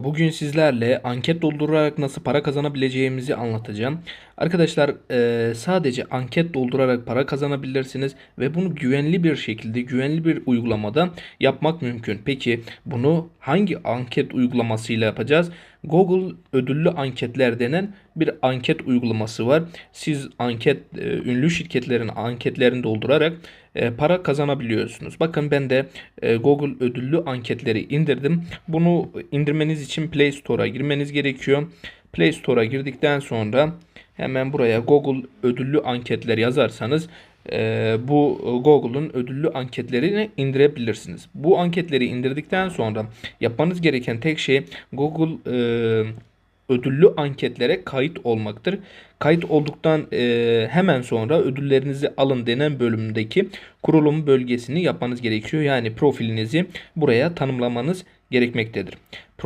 Bugün sizlerle anket doldurarak nasıl para kazanabileceğimizi anlatacağım. Arkadaşlar eee, sadece anket doldurarak para kazanabilirsiniz ve bunu güvenli bir şekilde, güvenli bir uygulamada yapmak mümkün. Peki bunu hangi anket uygulamasıyla yapacağız? Google ödüllü anketler denen bir anket uygulaması var. Siz anket, e, ünlü şirketlerin anketlerini doldurarak e, para kazanabiliyorsunuz. Bakın ben de e, Google ödüllü anketleri indirdim. Bunu indirmeniz için Play Store'a girmeniz gerekiyor. Play Store'a girdikten sonra hemen buraya Google ödüllü anketler yazarsanız e, bu Google'un ödüllü anketlerini indirebilirsiniz. Bu anketleri indirdikten sonra yapmanız gereken tek şey Google e, ödüllü anketlere kayıt olmaktır. Kayıt olduktan e, hemen sonra ödüllerinizi alın denen bölümdeki kurulum bölgesini yapmanız gerekiyor. Yani profilinizi buraya tanımlamanız gerekmektedir.